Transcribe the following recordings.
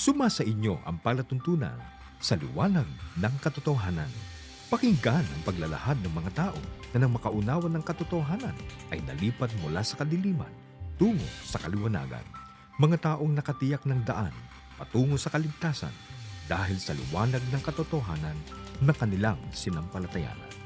Suma sa inyo ang palatuntunan sa liwanag ng katotohanan. Pakinggan ang paglalahad ng mga tao na nang makaunawan ng katotohanan ay nalipat mula sa kadiliman tungo sa kaliwanagan. Mga taong nakatiyak ng daan patungo sa kaligtasan dahil sa liwanag ng katotohanan na kanilang sinampalatayanan.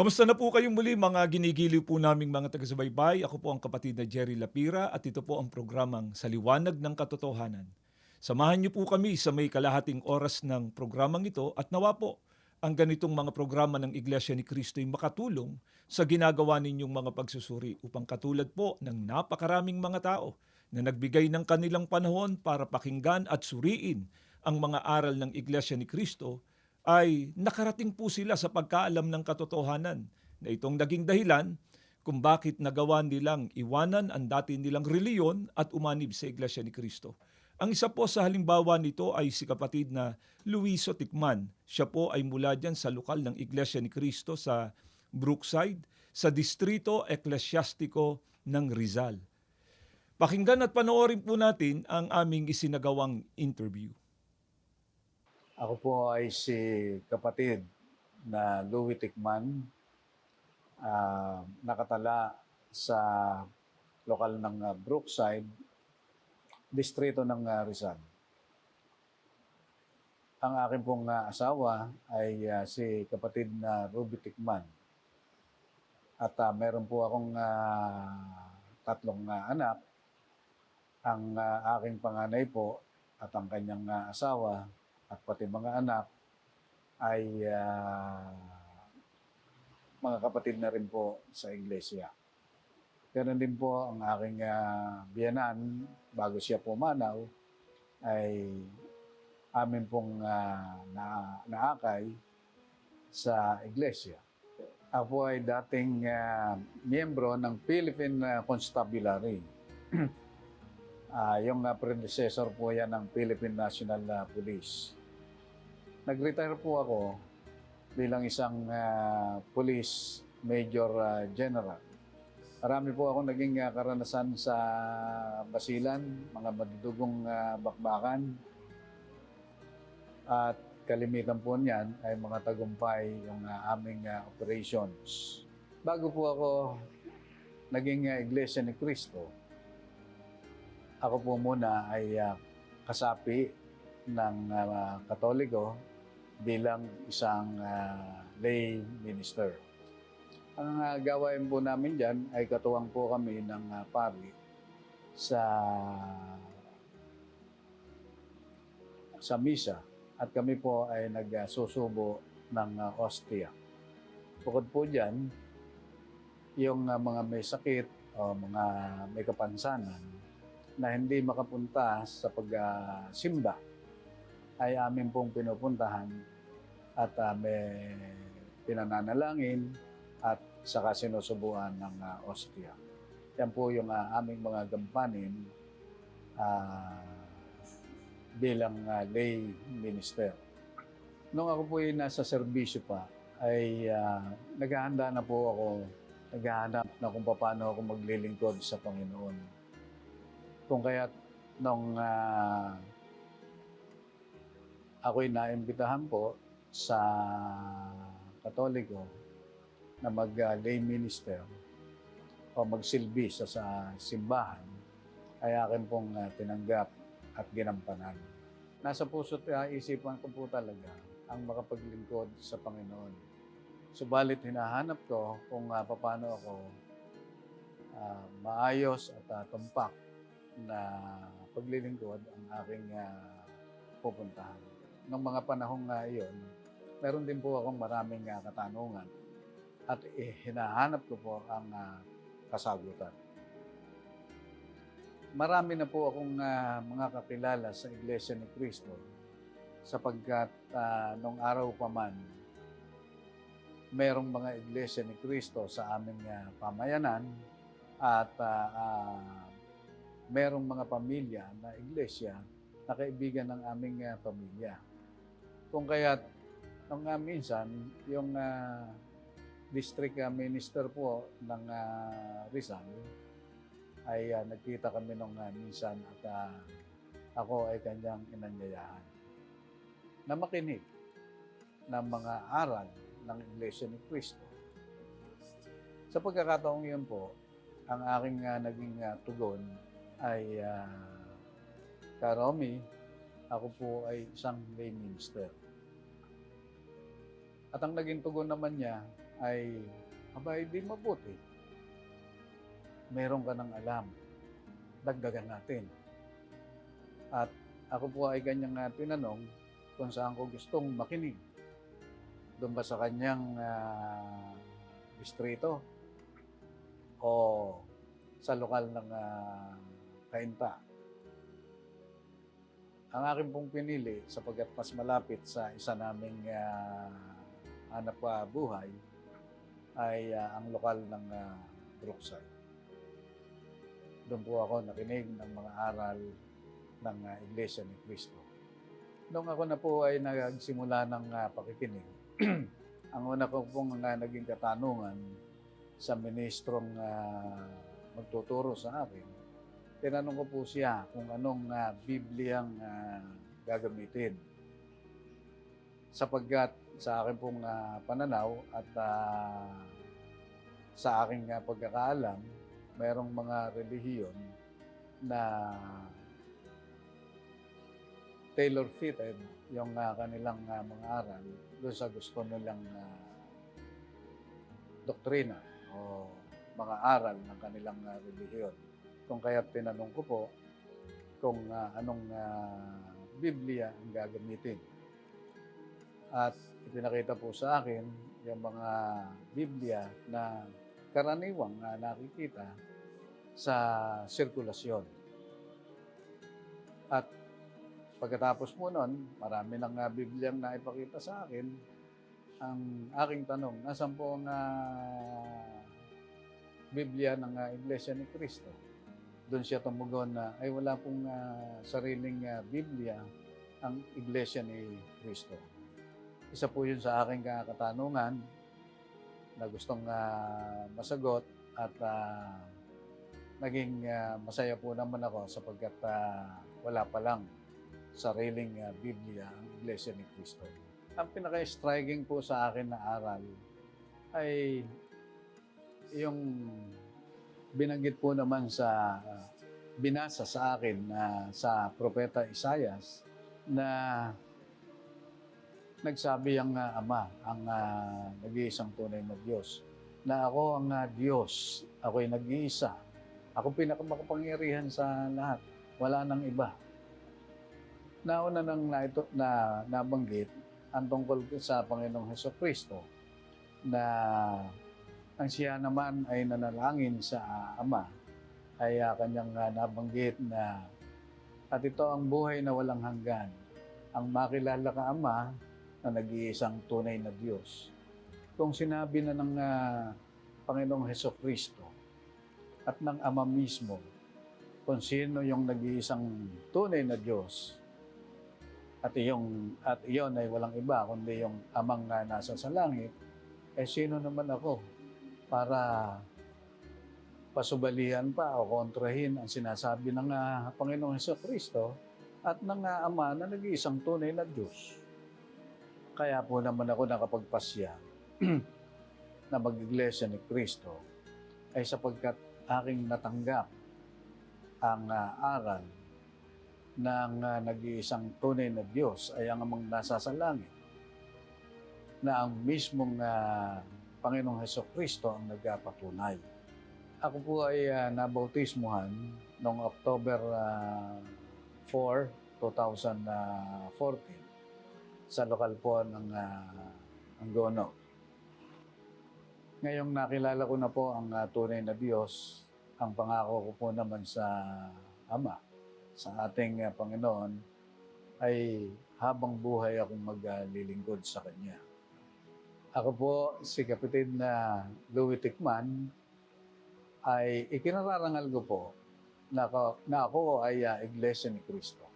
Kamusta na po kayong muli mga ginigiliw po naming mga taga-subaybay? Ako po ang kapatid na Jerry Lapira at ito po ang programang Sa Liwanag ng Katotohanan. Samahan niyo po kami sa may kalahating oras ng programang ito at nawa po ang ganitong mga programa ng Iglesia ni Cristo ay makatulong sa ginagawa ninyong mga pagsusuri upang katulad po ng napakaraming mga tao na nagbigay ng kanilang panahon para pakinggan at suriin ang mga aral ng Iglesia ni Cristo ay nakarating po sila sa pagkaalam ng katotohanan na itong naging dahilan kung bakit nagawa nilang iwanan ang dati nilang reliyon at umanib sa Iglesia ni Cristo. Ang isa po sa halimbawa nito ay si kapatid na Luiso Tikman. Siya po ay mula dyan sa lokal ng Iglesia ni Cristo sa Brookside, sa Distrito Eklesyastiko ng Rizal. Pakinggan at panoorin po natin ang aming isinagawang interview. Ako po ay si kapatid na Louis Tikman, ah, nakatala sa lokal ng ah, Brookside, distrito ng ah, Rizal. Ang aking pong asawa ay ah, si kapatid na Ruby Tikman. At ah, meron po akong ah, tatlong ah, anak. Ang ah, aking panganay po at ang kanyang ah, asawa at pati mga anak ay ah, mga kapatid na rin po sa iglesia. Ganun din po ang aking ah, biyanan bago siya pumanaw ay amin pong ah, na, naakay sa iglesia. Ako ay dating ah, miyembro ng Philippine Constabulary. Ah, yung ah, predecessor po yan ng Philippine National Police. Nag-retire po ako bilang isang ah, police major ah, general. Marami po ako naging ah, karanasan sa basilan, mga madudugong ah, bakbakan. At kalimitan po niyan ay mga tagumpay yung ah, aming ah, operations. Bago po ako naging ah, Iglesia ni Cristo, ako po muna ay ah, kasapi ng ah, Katoliko bilang isang ah, lay minister. Ang uh, gawain po namin dyan ay katuwang po kami ng ah, pari sa sa misa at kami po ay nagsusubo ng ah, ostia. Bukod po dyan, yung ah, mga may sakit o mga may kapansanan na hindi makapunta sa pagsimba ay amin pong pinupuntahan at uh, may pinananalangin at saka sinusubuan ng uh, ostia. Yan po yung uh, aming mga gampanin uh, bilang uh, lay minister. Nung ako po ay nasa serbisyo pa, ay uh, naghahanda na po ako, naghahanap na kung paano ako maglilingkod sa Panginoon. Kung kaya't nung uh, ako'y naimbitahan po sa Katoliko na mag-lay minister o magsilbi sa, sa simbahan ay akin pong uh, tinanggap at ginampanan. Nasa puso't uh, isipan ko po talaga ang makapaglingkod sa Panginoon. Subalit hinahanap ko kung uh, paano ako uh, maayos at uh, tumpak na paglilingkod ang aking uh, pupuntahan. Noong mga panahong nga iyon, meron din po akong maraming uh, katanungan at eh, hinahanap ko po ang uh, kasagutan. Marami na po akong uh, mga kakilala sa Iglesia ni Cristo sapagkat uh, nung araw pa man, merong mga Iglesia ni Cristo sa aming uh, pamayanan at uh, uh, merong mga pamilya na iglesia na kaibigan ng aming uh, pamilya. Kung kaya't nung uh, minsan, yung uh, district uh, minister po ng uh, Rizal ay ah, nagkita kami nung ah, minsan at ah, ako ay kanyang inanyayahan na makinig ng mga aral ng Iglesia ni Cristo. Sa pagkakataong yun po, ang aking ah, naging ah, tugon ay uh, Karomi, ako po ay isang lay minister. At ang naging tugon naman niya ay, abay, di mabuti. Meron ka ng alam. Dagdagan natin. At ako po ay kanyang uh, tinanong kung saan ko gustong makinig. Doon ba sa kanyang ah, distrito? O sa lokal ng uh, kainta? Ang akin pong pinili sapagkat mas malapit sa isa naming ah, hanap pa buhay ay ah, ang lokal ng uh, Brookside. Doon po ako nakinig ng mga aral ng ah, Iglesia ni Cristo. Noong ako na po ay nagsimula ng ah, pakikinig, ang una ko pong ah, naging katanungan sa ministrong ah, magtuturo sa akin, tinanong ko po siya kung anong uh, Bibliyang ah, gagamitin. Sapagkat sa akin pong ah, pananaw at ah, sa aking ah, pagkakaalam, mayroong mga relihiyon na tailor-fitted yung ah, kanilang ah, mga aral doon sa gusto nilang ah, doktrina o mga aral ng kanilang ah, relihiyon. Kung kaya tinanong ko po kung ah, anong ah, Biblia ang gagamitin. At ipinakita po sa akin yung mga Biblia na karaniwang ah, nakikita sa sirkulasyon. At pagkatapos po nun, marami ng uh, Biblia ang naipakita sa akin. Ang aking tanong, nasan po ang ah, Biblia ng ah, Iglesia ni Cristo? Doon siya tumugon na ay wala pong ah, sariling ah, Biblia ang Iglesia ni Cristo. Isa po yun sa aking katanungan na gustong ah, masagot at ah, naging ah, masaya po naman ako sapagkat ah, wala pa lang sariling ah, Biblia ang Iglesia ni Cristo. Ang pinaka-striking po sa akin na aral ay yung binanggit po naman sa ah, binasa sa akin na sa propeta Isayas na nagsabi ang ah, Ama, ang ah, nag-iisang tunay na Diyos, na ako ang ah, Diyos, ako'y nag-iisa, ako pinakamakapangyarihan sa lahat, wala nang iba. Nauna nang na, ito, na nabanggit ang tungkol sa Panginoong Heso Kristo na ang siya naman ay nanalangin sa Ama. Ay ah, kanyang ah, nabanggit na at ito ang buhay na walang hanggan. Ang makilala ka Ama na nag-iisang tunay na Diyos. Kung sinabi na ng ah, Panginoong Heso Kristo at ng Ama mismo kung sino yung nag-iisang tunay na Diyos at iyong at iyon ay walang iba kundi yung amang na nasa sa langit eh sino naman ako para pasubalihan pa o kontrahin ang sinasabi ng ah, Panginoong Heso Kristo at ng ah, Ama na nag-iisang tunay na Diyos. Kaya po naman ako nakapagpasya na mag-iglesia ni Kristo ay sapagkat aking natanggap ang ah, aral ng ah, nag-iisang tunay na Diyos ay ang amang nasa sa langit na ang mismong ah, Panginoong Heso Kristo ang nagpapatunay. Ako po ay uh, nabautismuhan noong October ah, 4, 2014 sa lokal po ng uh, Angono. Ngayong nakilala ko na po ang ah, tunay na Diyos, ang pangako ko po naman sa Ama, sa ating ah, Panginoon, ay habang buhay akong maglilingkod sa Kanya. Ako po, si Kapitin na Louis Tikman, ay ikinararangal ko po na ako, na ako ay ah, Iglesia ni Cristo.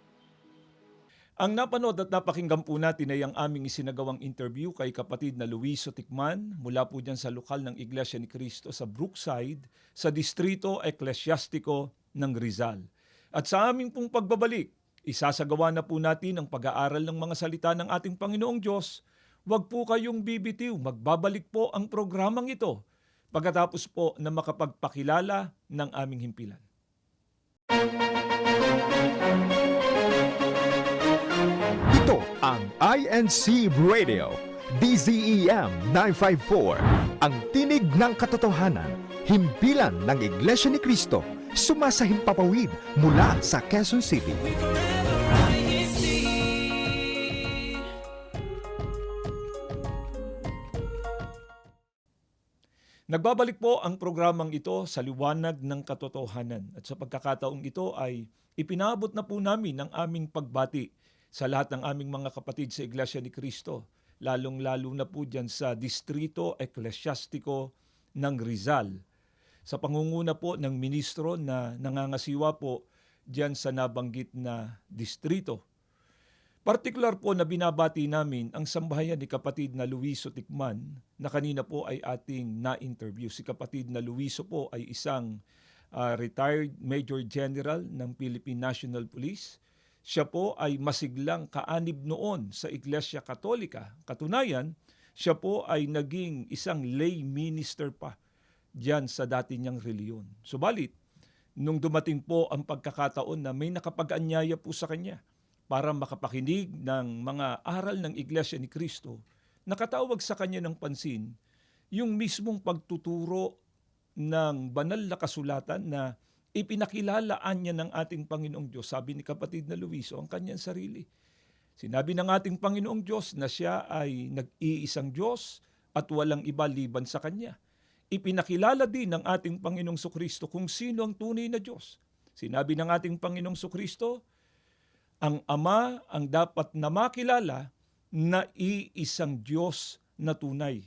Ang napanood at napakinggan po natin ay ang aming isinagawang interview kay kapatid na Luiso Tikman mula po dyan sa lokal ng Iglesia ni Cristo sa Brookside sa Distrito Eklesiastiko ng Rizal. At sa aming pong pagbabalik, isasagawa na po natin ang pag-aaral ng mga salita ng ating Panginoong Diyos. Huwag po kayong bibitiw, magbabalik po ang programang ito pagkatapos po na makapagpakilala ng aming himpilan. Ito ang INC Radio, DZEM 954, ang tinig ng katotohanan, himpilan ng Iglesia ni Cristo, sumasahim papawid mula sa Quezon City. Nagbabalik po ang programang ito sa liwanag ng katotohanan. At sa pagkakataong ito ay ipinabot na po namin ang aming pagbati sa lahat ng aming mga kapatid sa Iglesia ni Cristo, lalong-lalo na po dyan sa Distrito Eklesiastiko ng Rizal. Sa pangunguna po ng ministro na nangangasiwa po dyan sa nabanggit na distrito. Partikular po na binabati namin ang sambahayan ni kapatid na Luiso Tikman na kanina po ay ating na-interview. Si kapatid na Luiso po ay isang ah, retired Major General ng Philippine National Police. Siya po ay masiglang kaanib noon sa Iglesia Katolika. Katunayan, siya po ay naging isang lay minister pa diyan sa dati niyang reliyon. Subalit, nung dumating po ang pagkakataon na may nakapag-anyaya po sa kanya para makapakinig ng mga aral ng Iglesia ni Kristo, nakatawag sa kanya ng pansin yung mismong pagtuturo ng banal na kasulatan na ipinakilalaan niya ng ating Panginoong Diyos. Sabi ni kapatid na Luiso, ang kanyang sarili. Sinabi ng ating Panginoong Diyos na siya ay nag-iisang Diyos at walang iba liban sa Kanya. Ipinakilala din ng ating Panginoong Sukristo kung sino ang tunay na Diyos. Sinabi ng ating Panginoong Sukristo, ang Ama ang dapat na makilala na iisang Diyos na tunay.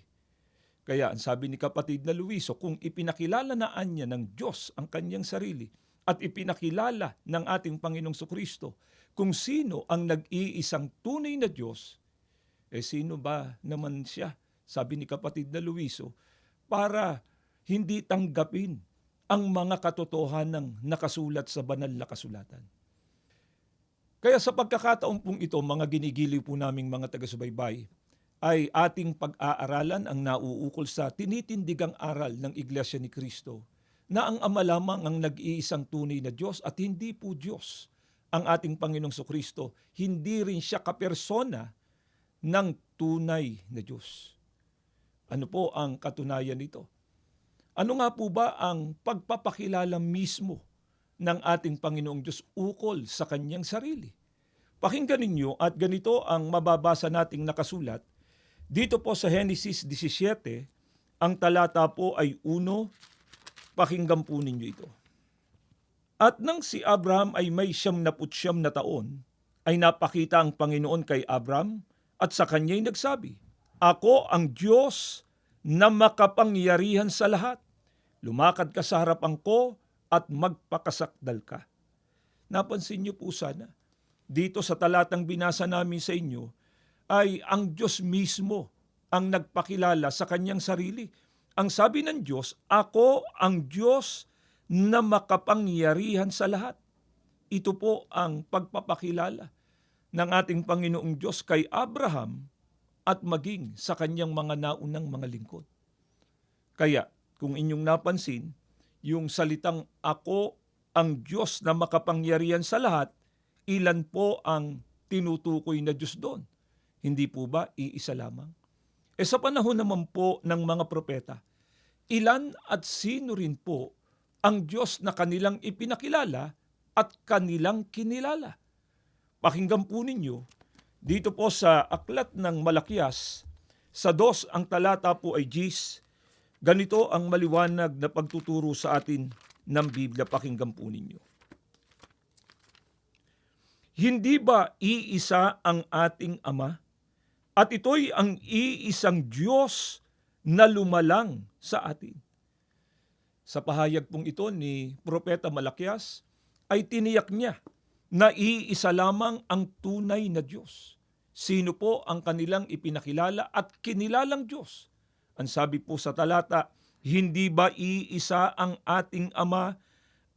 Kaya ang sabi ni kapatid na Luiso, kung ipinakilala na anya ng Diyos ang kanyang sarili at ipinakilala ng ating Panginoong Sukristo kung sino ang nag-iisang tunay na Diyos, eh sino ba naman siya, sabi ni kapatid na Luiso, para hindi tanggapin ang mga katotohanang nakasulat sa banal na kasulatan. Kaya sa pagkakataon pong ito, mga ginigiliw po naming mga taga-subaybay, ay ating pag-aaralan ang nauukol sa tinitindigang aral ng Iglesia ni Kristo na ang Ama lamang ang nag-iisang tunay na Diyos at hindi po Diyos ang ating Panginoong Kristo, hindi rin siya kapersona ng tunay na Diyos. Ano po ang katunayan nito? Ano nga po ba ang pagpapakilala mismo ng ating Panginoong Diyos ukol sa kanyang sarili? Pakinggan ninyo at ganito ang mababasa nating nakasulat dito po sa Genesis 17, ang talata po ay 1, pakinggan po ninyo ito. At nang si Abraham ay may siyam na putsyam na taon, ay napakita ang Panginoon kay Abraham at sa kanya'y nagsabi, Ako ang Diyos na makapangyarihan sa lahat. Lumakad ka sa harapan ko at magpakasakdal ka. Napansin niyo po sana, dito sa talatang binasa namin sa inyo, ay ang Diyos mismo ang nagpakilala sa kanyang sarili. Ang sabi ng Diyos, Ako ang Diyos na makapangyarihan sa lahat. Ito po ang pagpapakilala ng ating Panginoong Diyos kay Abraham at maging sa kanyang mga naunang mga lingkod. Kaya, kung inyong napansin, yung salitang ako ang Diyos na makapangyarihan sa lahat, ilan po ang tinutukoy na Diyos doon? Hindi po ba iisa lamang? E sa panahon naman po ng mga propeta, ilan at sino rin po ang Diyos na kanilang ipinakilala at kanilang kinilala? Pakinggan po ninyo, dito po sa aklat ng Malakias, sa dos ang talata po ay Gis, ganito ang maliwanag na pagtuturo sa atin ng Biblia. Pakinggan po ninyo. Hindi ba iisa ang ating Ama? At ito'y ang iisang Diyos na lumalang sa atin. Sa pahayag pong ito ni Propeta Malakias, ay tiniyak niya na iisa lamang ang tunay na Diyos. Sino po ang kanilang ipinakilala at kinilalang Diyos? Ang sabi po sa talata, hindi ba iisa ang ating Ama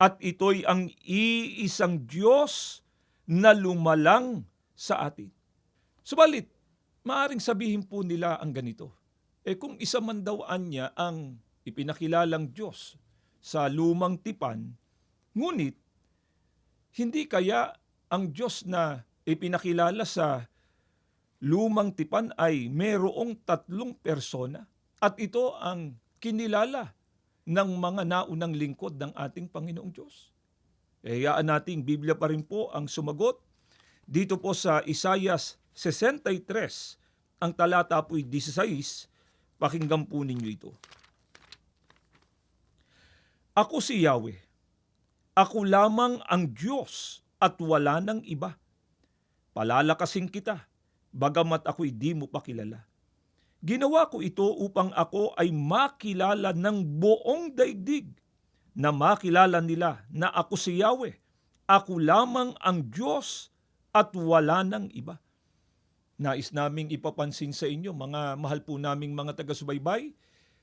at ito'y ang iisang Diyos na lumalang sa atin? Subalit, maaring sabihin po nila ang ganito. Eh kung isa man daw anya ang ipinakilalang Diyos sa lumang tipan, ngunit hindi kaya ang Diyos na ipinakilala sa lumang tipan ay merong tatlong persona at ito ang kinilala ng mga naunang lingkod ng ating Panginoong Diyos. Eh, hayaan nating Biblia pa rin po ang sumagot. Dito po sa Isayas 63, ang talata po'y 16, pakinggan po ninyo ito. Ako si Yahweh. Ako lamang ang Diyos at wala nang iba. Palalakasin kita, bagamat ako'y di mo pa kilala. Ginawa ko ito upang ako ay makilala ng buong daigdig, na makilala nila na ako si Yahweh. Ako lamang ang Diyos at wala nang iba. Nais naming ipapansin sa inyo, mga mahal po naming mga taga-subaybay,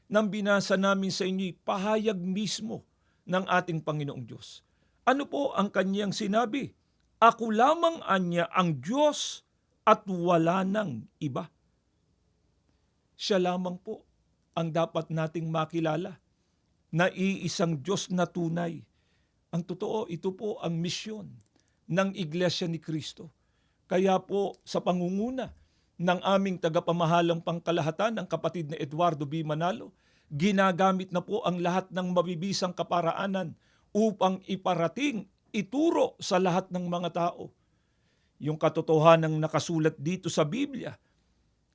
nang binasa namin sa inyo pahayag mismo ng ating Panginoong Diyos. Ano po ang kanyang sinabi? Ako lamang anya ang Diyos at wala nang iba. Siya lamang po ang dapat nating makilala na iisang Diyos na tunay. Ang totoo, ito po ang misyon ng Iglesia ni Kristo. Kaya po sa pangunguna ng aming tagapamahalang pangkalahatan, ang kapatid na Eduardo B. Manalo, ginagamit na po ang lahat ng mabibisang kaparaanan upang iparating, ituro sa lahat ng mga tao. Yung katotohanan ng nakasulat dito sa Biblia,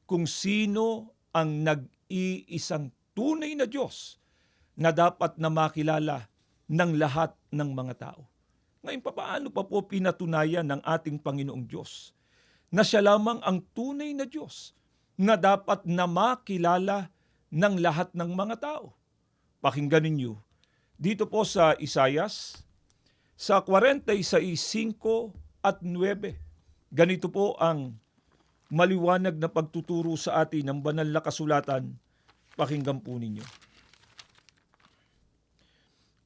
kung sino ang nag-iisang tunay na Diyos na dapat na makilala ng lahat ng mga tao. Ngayon, paano pa po pinatunayan ng ating Panginoong Diyos na siya lamang ang tunay na Diyos na dapat na makilala ng lahat ng mga tao? Pakinggan ninyo. Dito po sa Isayas, sa 46.5 at 9, ganito po ang maliwanag na pagtuturo sa atin ng banal na kasulatan. Pakinggan po ninyo.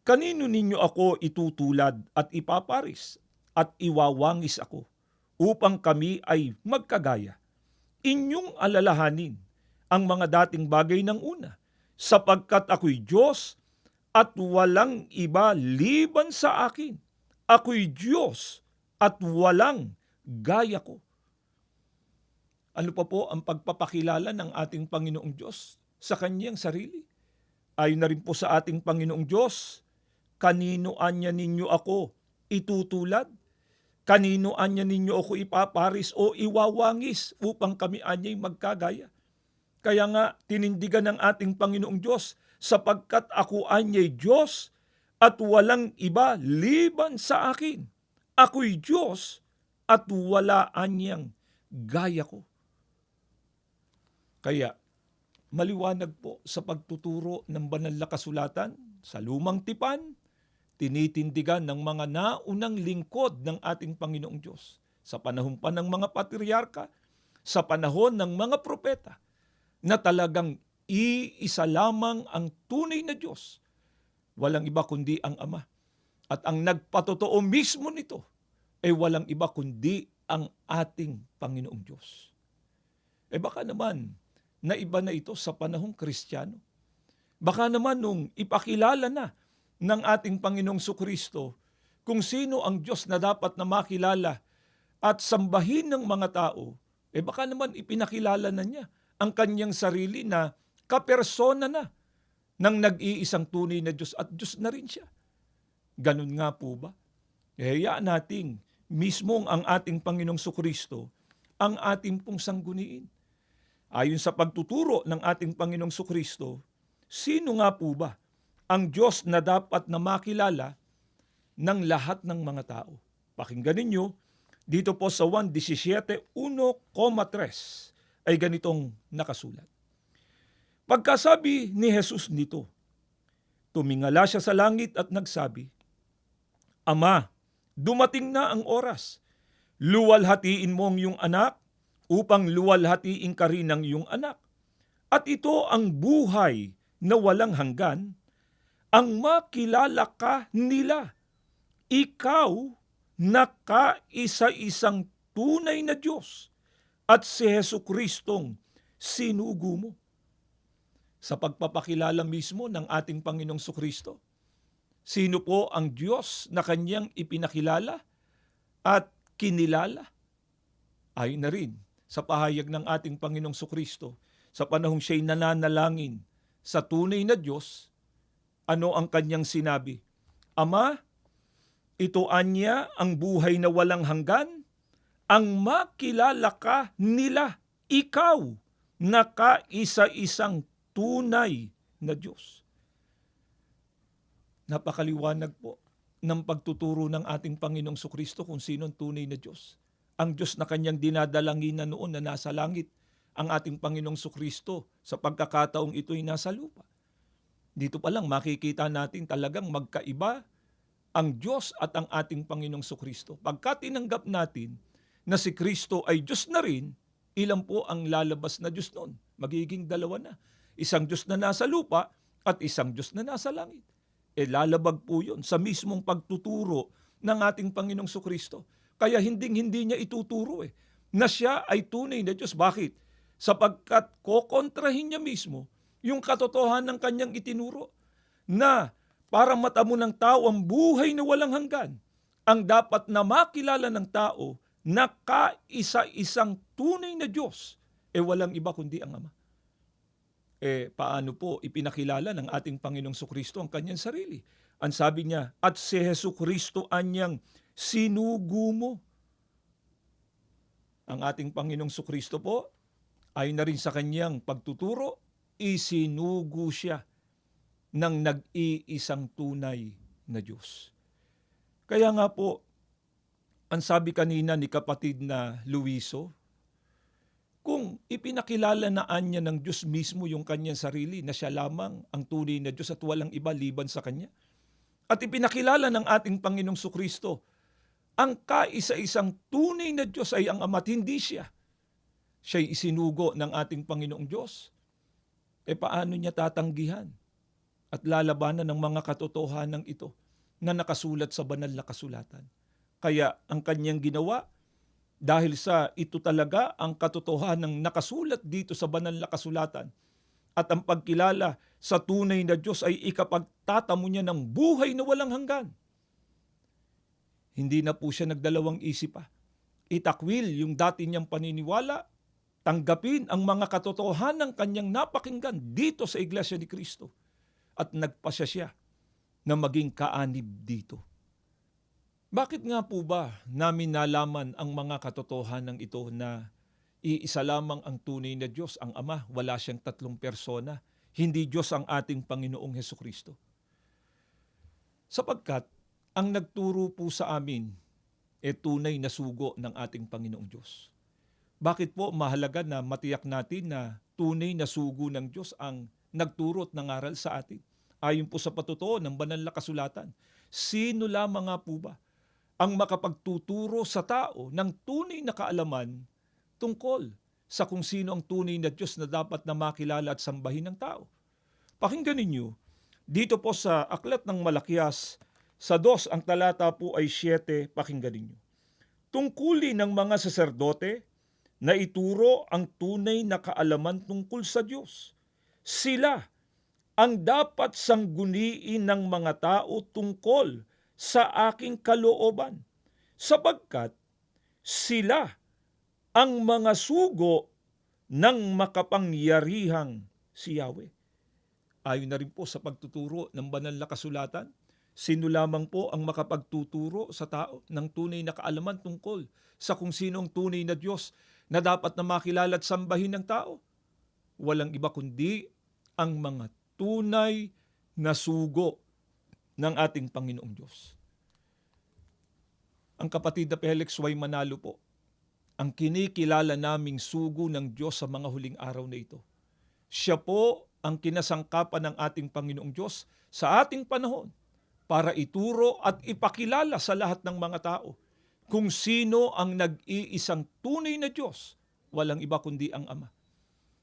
Kanino ninyo ako itutulad at ipaparis at iwawangis ako upang kami ay magkagaya? Inyong alalahanin ang mga dating bagay ng una sapagkat ako'y Diyos at walang iba liban sa akin. Ako'y Diyos at walang gaya ko. Ano pa po ang pagpapakilala ng ating Panginoong Diyos sa kanyang sarili? Ayon na rin po sa ating Panginoong Diyos, kanino anya ninyo ako itutulad? Kanino anya ninyo ako ipaparis o iwawangis upang kami anya'y magkagaya? Kaya nga, tinindigan ng ating Panginoong Diyos, sapagkat ako anya'y Diyos at walang iba liban sa akin. Ako'y Diyos at wala anyang gaya ko. Kaya, maliwanag po sa pagtuturo ng banal na kasulatan sa lumang tipan, tinitindigan ng mga naunang lingkod ng ating Panginoong Diyos sa panahon pa ng mga patriarka, sa panahon ng mga propeta, na talagang iisa lamang ang tunay na Diyos. Walang iba kundi ang Ama. At ang nagpatotoo mismo nito ay walang iba kundi ang ating Panginoong Diyos. Eh baka naman, na iba na ito sa panahong Kristiyano. Baka naman nung ipakilala na ng ating Panginoong Sukristo kung sino ang Diyos na dapat na makilala at sambahin ng mga tao, eh baka naman ipinakilala na niya ang kanyang sarili na kapersona na ng nag-iisang tunay na Diyos at Diyos na rin siya. Ganun nga po ba? Hayaan nating mismong ang ating Panginoong Sukristo ang ating pong sangguniin. Ayon sa pagtuturo ng ating Panginoong Sukristo, sino nga po ba ang Diyos na dapat na makilala ng lahat ng mga tao? Pakinggan ninyo, dito po sa 1.17, 1,3 ay ganitong nakasulat. Pagkasabi ni Jesus nito, tumingala siya sa langit at nagsabi, Ama, dumating na ang oras. Luwalhatiin mo ang iyong anak upang luwalhatiin ka rin ng iyong anak. At ito ang buhay na walang hanggan, ang makilala ka nila. Ikaw na kaisa-isang tunay na Diyos at si Heso Kristong sinugo mo. Sa pagpapakilala mismo ng ating Panginoong Kristo, sino po ang Diyos na kanyang ipinakilala at kinilala? Ayon na rin sa pahayag ng ating Panginoong Kristo sa panahong siya'y nananalangin sa tunay na Diyos, ano ang kanyang sinabi? Ama, ito anya ang buhay na walang hanggan, ang makilala ka nila, ikaw, na kaisa-isang tunay na Diyos. Napakaliwanag po ng pagtuturo ng ating Panginoong Kristo kung sino ang tunay na Diyos. Ang Diyos na kanyang dinadalangin na noon na nasa langit, ang ating Panginoong Kristo sa pagkakataong ito'y nasa lupa. Dito pa lang makikita natin talagang magkaiba ang Diyos at ang ating Panginoong Kristo. Pagka tinanggap natin na si Kristo ay Diyos na rin, ilan po ang lalabas na Diyos noon? Magiging dalawa na. Isang Diyos na nasa lupa at isang Diyos na nasa langit. E lalabag po yun sa mismong pagtuturo ng ating Panginoong Kristo. Kaya hinding-hindi niya ituturo eh, na siya ay tunay na Diyos. Bakit? Sapagkat kokontrahin niya mismo yung katotohanan ng kanyang itinuro na para matamo ng tao ang buhay na walang hanggan, ang dapat na makilala ng tao na kaisa-isang tunay na Diyos, e walang iba kundi ang Ama. Eh, paano po ipinakilala ng ating Panginoong Kristo ang kanyang sarili? Ang sabi niya, at si Heso Kristo anyang sinugo mo. Ang ating Panginoong Kristo po, ay na rin sa kanyang pagtuturo, isinugo siya ng nag-iisang tunay na Diyos. Kaya nga po, ang sabi kanina ni kapatid na Luiso, kung ipinakilala na anya ng Diyos mismo yung kanyang sarili na siya lamang ang tunay na Diyos at walang iba liban sa Kanya, at ipinakilala ng ating Panginoong Sukristo, ang kaisa-isang tunay na Diyos ay ang Ama hindi siya. Siya'y isinugo ng ating Panginoong Diyos. E paano niya tatanggihan at lalabanan ng mga katotohanan ito na nakasulat sa banal na kasulatan? Kaya ang kanyang ginawa, dahil sa ito talaga ang katotohanan ng nakasulat dito sa banal na kasulatan at ang pagkilala sa tunay na Diyos ay ikapagtatamo niya ng buhay na walang hanggan. Hindi na po siya nagdalawang isip pa. Itakwil yung dati niyang paniniwala, tanggapin ang mga katotohanan ng kanyang napakinggan dito sa Iglesia ni Kristo at nagpasya siya na maging kaanib dito. Bakit nga po ba namin nalaman ang mga katotohanan ito na iisa lamang ang tunay na Diyos, ang Ama, wala siyang tatlong persona, hindi Diyos ang ating Panginoong Heso Kristo? Sapagkat ang nagturo po sa amin e tunay na sugo ng ating Panginoong Diyos. Bakit po mahalaga na matiyak natin na tunay na sugo ng Diyos ang nagturo at nangaral sa atin? Ayon po sa patutuo ng banal na kasulatan, sino lamang nga po ba ang makapagtuturo sa tao ng tunay na kaalaman tungkol sa kung sino ang tunay na Diyos na dapat na makilala at sambahin ng tao. Pakinggan ninyo, dito po sa Aklat ng Malakias, sa dos ang talata po ay 7, pakinggan ninyo. Tungkulin ng mga saserdote na ituro ang tunay na kaalaman tungkol sa Diyos. Sila ang dapat sangguniin ng mga tao tungkol sa aking kalooban, sapagkat sila ang mga sugo ng makapangyarihang si Yahweh. Ayon na rin po sa pagtuturo ng banal na kasulatan, sino lamang po ang makapagtuturo sa tao ng tunay na kaalaman tungkol sa kung sino ang tunay na Diyos na dapat na makilala at sambahin ng tao? Walang iba kundi ang mga tunay na sugo ng ating Panginoong Diyos. Ang kapatid na Felix Y. Manalo po, ang kinikilala naming sugo ng Diyos sa mga huling araw na ito. Siya po ang kinasangkapan ng ating Panginoong Diyos sa ating panahon para ituro at ipakilala sa lahat ng mga tao kung sino ang nag-iisang tunay na Diyos, walang iba kundi ang Ama.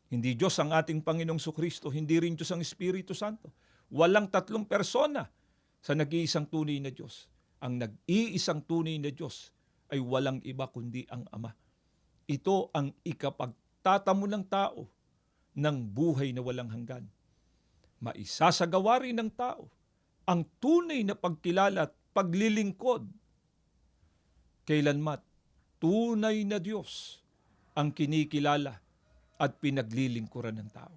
Hindi Diyos ang ating Panginoong Sukristo, hindi rin Diyos ang Espiritu Santo. Walang tatlong persona sa nag-iisang tunay na Diyos. Ang nag-iisang tunay na Diyos ay walang iba kundi ang Ama. Ito ang ikapagtatamo ng tao ng buhay na walang hanggan. Maisasagawa rin ng tao ang tunay na pagkilala at paglilingkod. Kailanmat, tunay na Diyos ang kinikilala at pinaglilingkuran ng tao.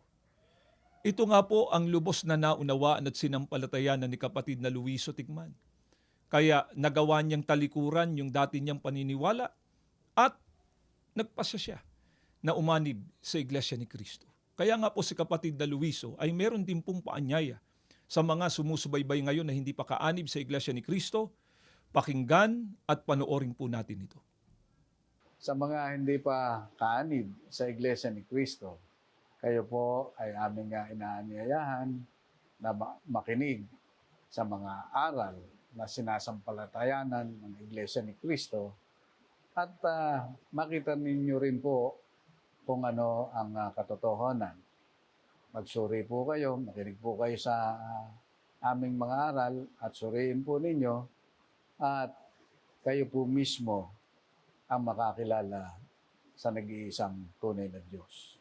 Ito nga po ang lubos na naunawaan at sinampalatayanan ni kapatid na Luiso Tigman. Kaya nagawa niyang talikuran yung dati niyang paniniwala at nagpasya siya na umanib sa Iglesia ni Kristo. Kaya nga po si kapatid na Luiso ay meron din pong paanyaya sa mga sumusubaybay ngayon na hindi pa kaanib sa Iglesia ni Kristo, pakinggan at panoorin po natin ito. Sa mga hindi pa kaanib sa Iglesia ni Kristo, kayo po ay aming uh, inaanyayahan na ma- makinig sa mga aral na sinasampalatayanan ng Iglesia ni Kristo at ah, makita ninyo rin po kung ano ang ah, katotohanan. Magsuri po kayo, makinig po kayo sa ah, aming mga aral at suriin po ninyo at kayo po mismo ang makakilala sa nag-iisang tunay na Diyos.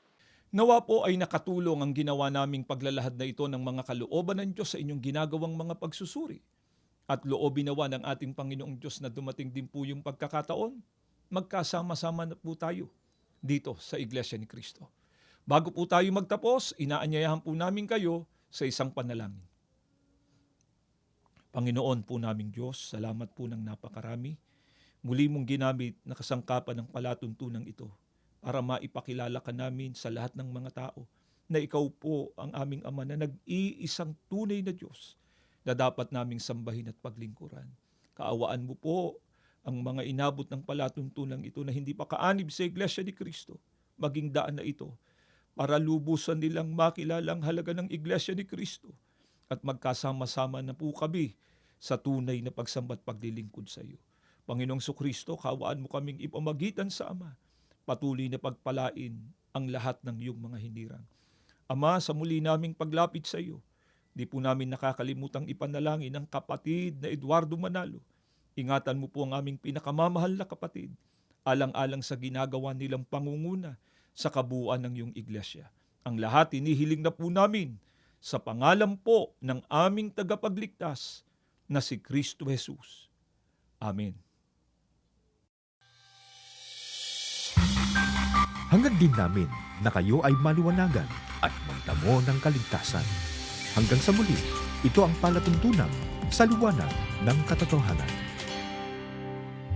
Nawa po ay nakatulong ang ginawa naming paglalahad na ito ng mga kalooban ng Diyos sa inyong ginagawang mga pagsusuri. At loobin nawa ng ating Panginoong Diyos na dumating din po yung pagkakataon, magkasama-sama na po tayo dito sa Iglesia ni Kristo. Bago po tayo magtapos, inaanyayahan po namin kayo sa isang panalangin. Panginoon po naming Diyos, salamat po ng napakarami. Muli mong ginamit na kasangkapan ng palatuntunan ito para maipakilala ka namin sa lahat ng mga tao na ikaw po ang aming Ama na nag-iisang tunay na Diyos na dapat naming sambahin at paglingkuran. Kaawaan mo po ang mga inabot ng palatuntunan ito na hindi pa kaanib sa Iglesia ni Kristo, maging daan na ito para lubusan nilang makilala ang halaga ng Iglesia ni Kristo at magkasama-sama na po kami sa tunay na pagsambat paglilingkod sa iyo. Panginoong Sukristo, kawaan mo kaming ipamagitan sa Ama patuloy na pagpalain ang lahat ng iyong mga hinirang. Ama, sa muli naming paglapit sa iyo, di po namin nakakalimutang ipanalangin ang kapatid na Eduardo Manalo. Ingatan mo po ang aming pinakamamahal na kapatid, alang-alang sa ginagawa nilang pangunguna sa kabuuan ng iyong iglesia. Ang lahat inihiling na po namin sa pangalan po ng aming tagapagligtas na si Kristo Jesus. Amen. Hangad din namin na kayo ay maluwanagan at magtamo ng kaligtasan. Hanggang sa muli, ito ang palatuntunan sa liwanag ng katotohanan.